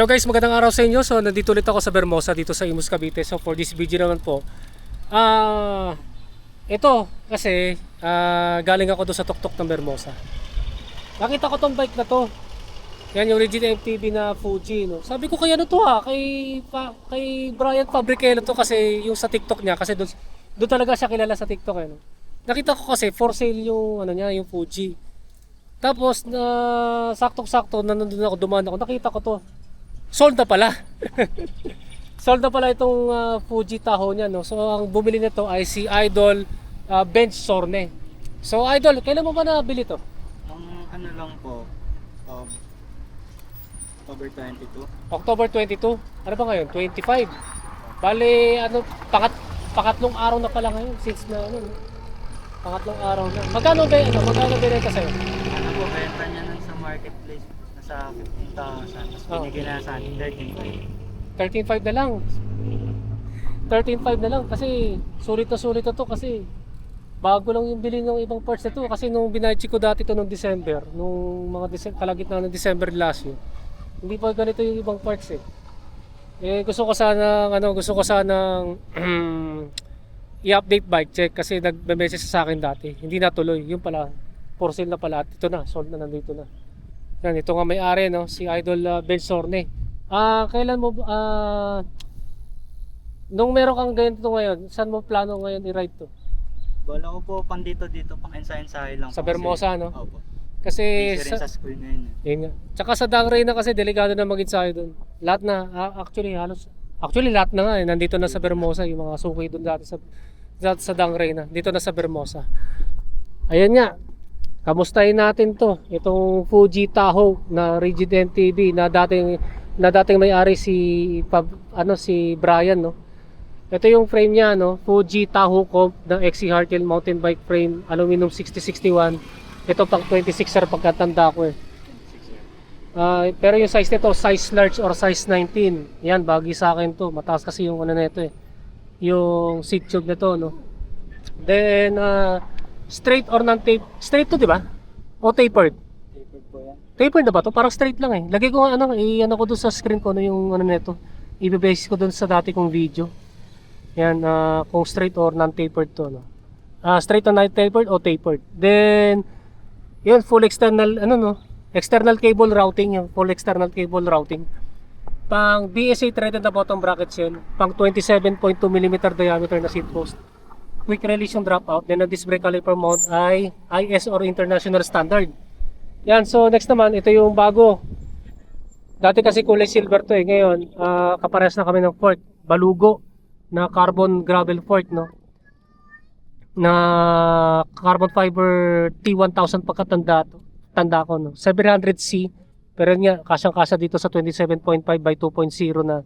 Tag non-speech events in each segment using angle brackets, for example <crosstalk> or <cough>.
Hello guys, magandang araw sa inyo. So nandito ulit ako sa Bermosa dito sa Imus Cavite. So for this video naman po, ah ito kasi ah, galing ako doon sa tuktok ng Bermosa. Nakita ko tong bike na to. Yan yung Rigid MTB na Fuji, no. Sabi ko kaya ano to ha, kay pa, kay Brian Fabrichello to kasi yung sa TikTok niya kasi doon doon talaga siya kilala sa TikTok eh, no. Nakita ko kasi for sale yung ano niya, yung Fuji. Tapos na saktong-sakto na nandun ako dumaan ako, nakita ko to. Sold na pala. <laughs> Sold na pala itong ah, Fuji Tahoe niya no. So ang bumili nito ay si Idol ah, Bench Sorne. So Idol, kailan mo ba nabili to? Ang ano lang po, um, October 22. October 22. Ano ba ngayon? 25. Bale, ano, pangat, pangatlong araw na pala ngayon since na ano, no? Pangatlong araw na. Magkano ba ano? Magkano binenta sa'yo? Ano po, benta niya nun sa marketplace. Nasa 15,000. Tapos Oh. binigyan na sa akin 13,500. 13.5 na lang. 13.5 na lang kasi sulit na sulit na to kasi bago lang yung bili ng ibang parts na to kasi nung binayad ko dati to nung December, nung mga Dece- kalagitnaan ng December last year. Hindi pa ganito yung ibang parts eh. Eh gusto ko sana ano, gusto ko sana <clears throat> i-update bike check kasi nagme-message sa akin dati. Hindi natuloy. Yung pala for sale na pala at ito na, sold na nandito na. Yan, ito nga may-ari no, si Idol uh, Ben Sorne. Ah, kailan mo ah nung meron kang ganito ngayon, saan mo plano ngayon i-ride to? Bala ko po pang dito dito, pang ensayo-ensayo lang Sa Bermosa, no? Opo. Kasi Busy sa, sa school ngayon. eh. yun nga. Tsaka sa Dangray na kasi delikado na mag-ensayo doon. Lahat na ah, actually halos actually lahat na nga eh, nandito na sa Bermosa yung mga suki doon dati sa dati sa Dangray na. Dito na sa Bermosa. Ayan nga. Kamustahin natin to. Itong Fuji Tahoe na Rigid MTB na dating na dating may-ari si Pab- ano si Brian no. Ito yung frame niya no, Fuji Tahoe Comp ng XC Hardtail mountain bike frame, aluminum 6061. Ito pang 26er pagkatanda ko eh. Ah, pero yung size nito, size large or size 19. Yan, bagay sa akin to. Mataas kasi yung ano nito eh. Yung seat tube nito, no. Then, ah, straight or non-tape. Straight to, di ba? O tapered? Tapered po yan. Tapered na ba to? Parang straight lang eh. Lagay ko nga ano, i-ano ko doon sa screen ko, ano yung ano nito. I-base ko doon sa dati kong video. Yan, ah, kung straight or non-tapered to, no. Ah, straight or non-tapered o tapered. Then, yun, full external, ano no, external cable routing, yung full external cable routing. Pang BSA threaded na bottom bracket yan, pang 27.2 mm diameter na seat post. Quick release yung dropout, then ang disc brake caliper mount ay IS or international standard. Yan, so next naman, ito yung bago. Dati kasi kulay silver to eh, ngayon, ah, kapares na kami ng fork, balugo na carbon gravel fork, no? na carbon fiber T1000 pagkatanda to. Tanda ko no. 700C pero nga kasyang kasa dito sa 27.5 by 2.0 na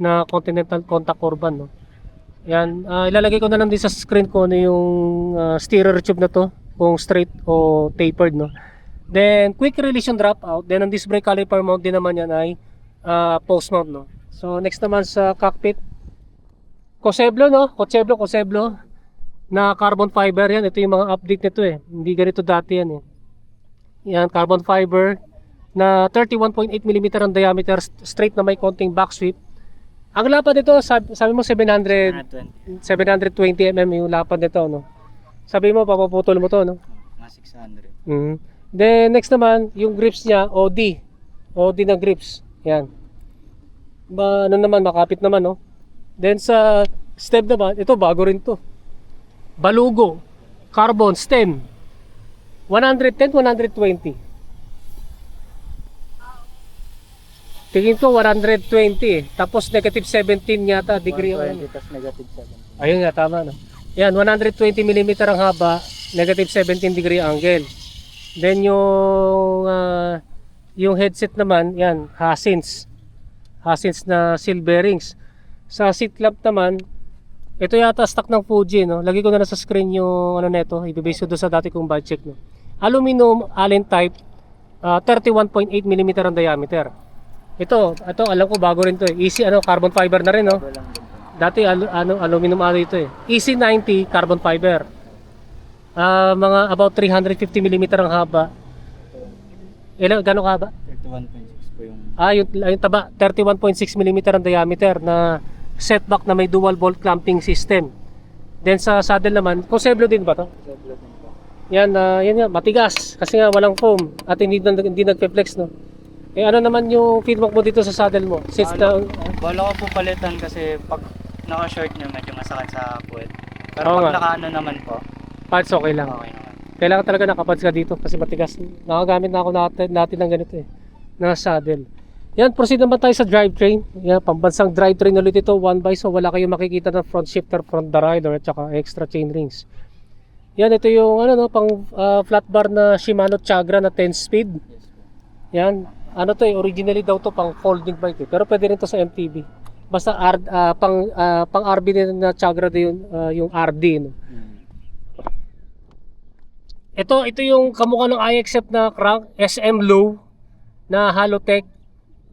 na Continental Contact Urban no. Yan, ah, ilalagay ko na lang din sa screen ko na yung ah, steerer tube na to kung straight o tapered no. Then quick release yung dropout, then ang disc brake caliper mount din naman yan ay ah, post mount no. So next naman sa cockpit Koseblo no, Koseblo, Koseblo na carbon fiber yan. Ito yung mga update nito eh. Hindi ganito dati yan eh. Yan, carbon fiber na 31.8 mm ang diameter, st- straight na may konting back sweep. Ang lapad nito, sabi, sabi mo 700, 120. 720 mm yung lapad nito, no? Sabi mo, papaputol mo to, no? Mga 600. Mhm. Then, next naman, yung grips niya, OD. OD na grips. Yan. Ba, ano naman, makapit naman, no? Then, sa stem naman, ito, bago rin to. Balugo. Carbon stem. 110, 120. Tingin ko 120 eh. Tapos negative 17 yata degree. ang ano. 120 tapos negative 70. Ayun nga, tama no. Yan, 120 mm ang haba, negative 17 degree angle. Then yung ah, yung headset naman, yan, Hasins. Hasins na seal bearings. Sa seat lamp naman, ito yata stock ng Fuji, no? Lagi ko na lang sa screen yung ano neto, ibibase ko doon sa dati kong budget, no? Aluminum Allen type, ah, 31.8 mm ang diameter. Ito, ito alam ko bago rin to eh. Easy ano, carbon fiber na rin, no? Dati alu- ano, aluminum alloy ito eh. EC90 carbon fiber. Ah, mga about 350 mm ang haba. Ilan gano'ng haba? 31.6 po. yung... Ah, yung, yung taba, 31.6 mm ang diameter na setback na may dual bolt clamping system. Then sa saddle naman, Coseblo din ba to? Zebra din po. Yan, ah, yan nga, matigas. Kasi nga walang foam at hindi, hindi nagpe-flex, no? Eh ano naman yung feedback mo dito sa saddle mo? Since Ano? na, Bala ko po palitan kasi pag naka-short nyo, medyo masakit sa puwet. Pero Oo pag nga. naka-ano naman po, parts okay lang. okay naman. Kailangan talaga nakapads ka dito kasi matigas. Nakagamit na ako natin, natin ng ganito eh. Na saddle. Yan, proceed naman tayo sa drivetrain. Yan, pambansang drivetrain ulit ito, one by so wala kayong makikita ng front shifter, front rider at saka extra chain rings. Yan, ito yung ano no, pang ah, flat bar na Shimano Chagra na 10 speed. Yes po. Yan, ano to eh, originally daw to pang folding bike eh. Pero pwede rin to sa MTB. Basta R, ah, pang ah, pang RB din na Chagra din yung, ah, yung RD no. Ito, ito yung kamukha ng iXF na crank, SM low na Halotech.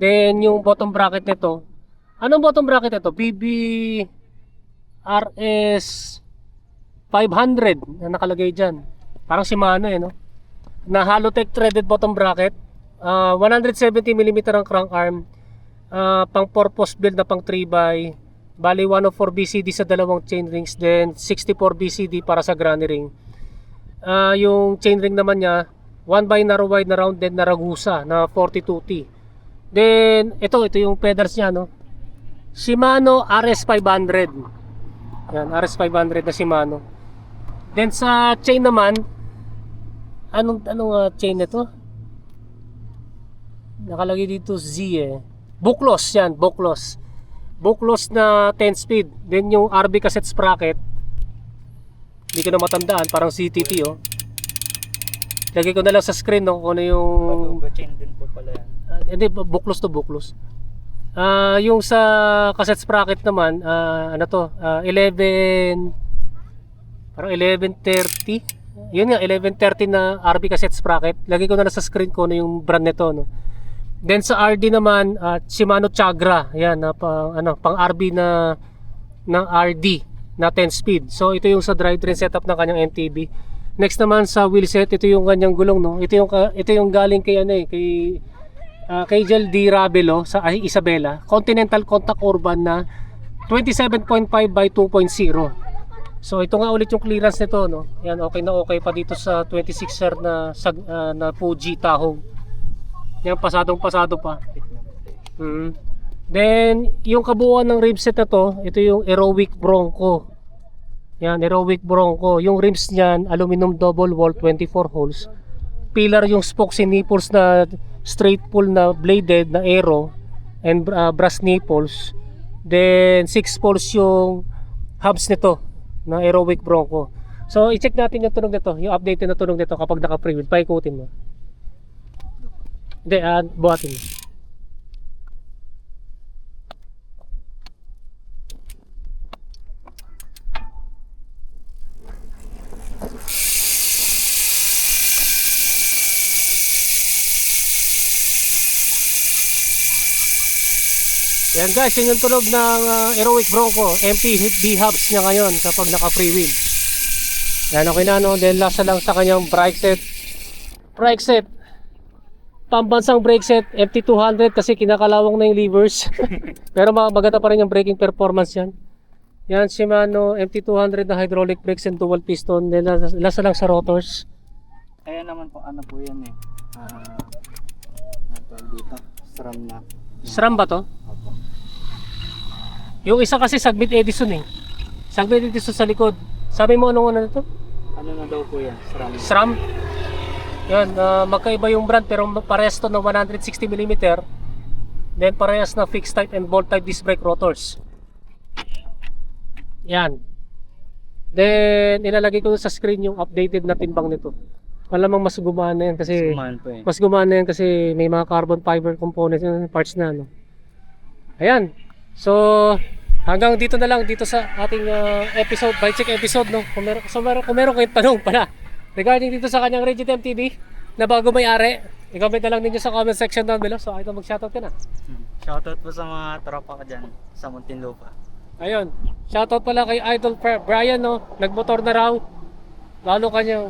Then yung bottom bracket nito. Anong bottom bracket nito? BB RS 500 na nakalagay diyan. Parang Shimano eh, no? Na Halotech threaded bottom bracket. Ah, 170 mm ang crank arm. Ah, pang purpose build na pang 3x. Bali 104 BCD sa dalawang chain rings. Then 64 BCD para sa granny ring. Ah, yung chain ring naman niya 1 by narrow wide na rounded na Ragusa na 42T. Then ito ito yung pedals niya no. Shimano RS500. Yan, RS500 na Shimano. Then sa chain naman anong anong ah, chain nito? Nakalagay dito Z eh. Buklos yan, Buklos. Buklos na 10 speed. Then yung RB cassette sprocket hindi ko na matandaan, parang CTP oh. Lagay ko na lang sa screen no, kung ano yung Pag chain din po pala yan. Ah, hindi bu- buklos to buklos. Ah, yung sa cassette sprocket naman, ah, ano to, ah, 11 parang 1130. Yun nga 1130 na RB cassette sprocket. Lagay ko na lang sa screen ko ano yung brand nito no. Then sa RD naman, ah, Shimano Chagra, yan na pang ano, pang RB na na RD na 10 speed. So ito yung sa drivetrain setup ng kanyang MTB. Next naman sa wheelset, ito yung kanyang gulong no. Ito yung ito yung galing kay ano eh, kay uh, kay Jel D. Rabelo sa ay, Isabela. Continental Contact Urban na 27.5 by 2.0. So ito nga ulit yung clearance nito no. Yan okay na okay pa dito sa 26er na sag, ah, na Fuji Tahoe. Yan pasadong pasado pa. Mm. Then, yung kabuuan ng rib set na to, ito yung Heroic Bronco. Yan, Heroic Bronco. Yung rims niyan, aluminum double wall 24 holes. Pillar yung spokes and nipples na straight pull na bladed na aero and uh, brass nipples. Then, 6 poles yung hubs nito na Heroic Bronco. So, i-check natin yung tunog nito, yung updated na tunog nito kapag naka-preview. Paikutin mo. Hindi, ah, buhatin mo. Yan guys, yun yung tunog ng uh, Heroic Bronco MP B hubs niya ngayon kapag naka free wheel. Yan okay na no, last na lang sa kanyang brake set. Brake set. Pambansang brake set MT200 kasi kinakalawang na yung levers. <laughs> Pero ma- maganda pa rin yung braking performance yan. Yan Shimano MT200 na hydraulic brakes and dual piston. Last na lang sa rotors. Ayan naman po, ano po yan eh. Tawag dito? SRAM na. SRAM ba to? Opo. Yung isa kasi Sagbit Edison eh. Sagbit Edison sa likod. Sabi mo anong ano na to? Ano na daw po yan? SRAM. SRAM. Yan, ah, magkaiba yung brand pero parehas to ng 160mm. Then parehas na fixed type and bolt type disc brake rotors. Yan. Then ilalagay ko sa screen yung updated na timbang nito. Malamang mas gumana yan kasi eh. mas gumana yan kasi may mga carbon fiber components yung parts na no. Ayan. So hanggang dito na lang dito sa ating ah, episode, bike check episode no. Kung meron, so meron, kung meron kayong tanong pala regarding dito sa kanyang Regit MTV na bago may-ari, i-comment na lang ninyo sa comment section down below. So, ito mag-shoutout ka na. Shoutout po sa mga tropa ko dyan sa Muntinlupa. Ayun, shoutout pala kay Idol Brian, no? Nagmotor na raw. Lalo kanya.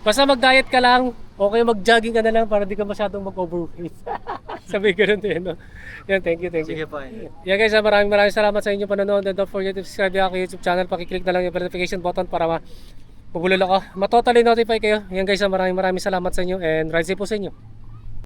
Basta mag-diet ka lang, okay mag-jogging ka na lang para di ka masyadong mag-overweight. <laughs> Sabi ko rin din, no? Yan, thank you, thank you. Sige po. Yan yeah, guys, ah, maraming maraming salamat sa inyong panonood and don't forget to subscribe ako YouTube channel. Pakiclick na lang yung notification button para ma Pabulol ako. Matotally notify kayo. Yan guys, ah, maraming maraming salamat sa inyo and ride safe po sa inyo.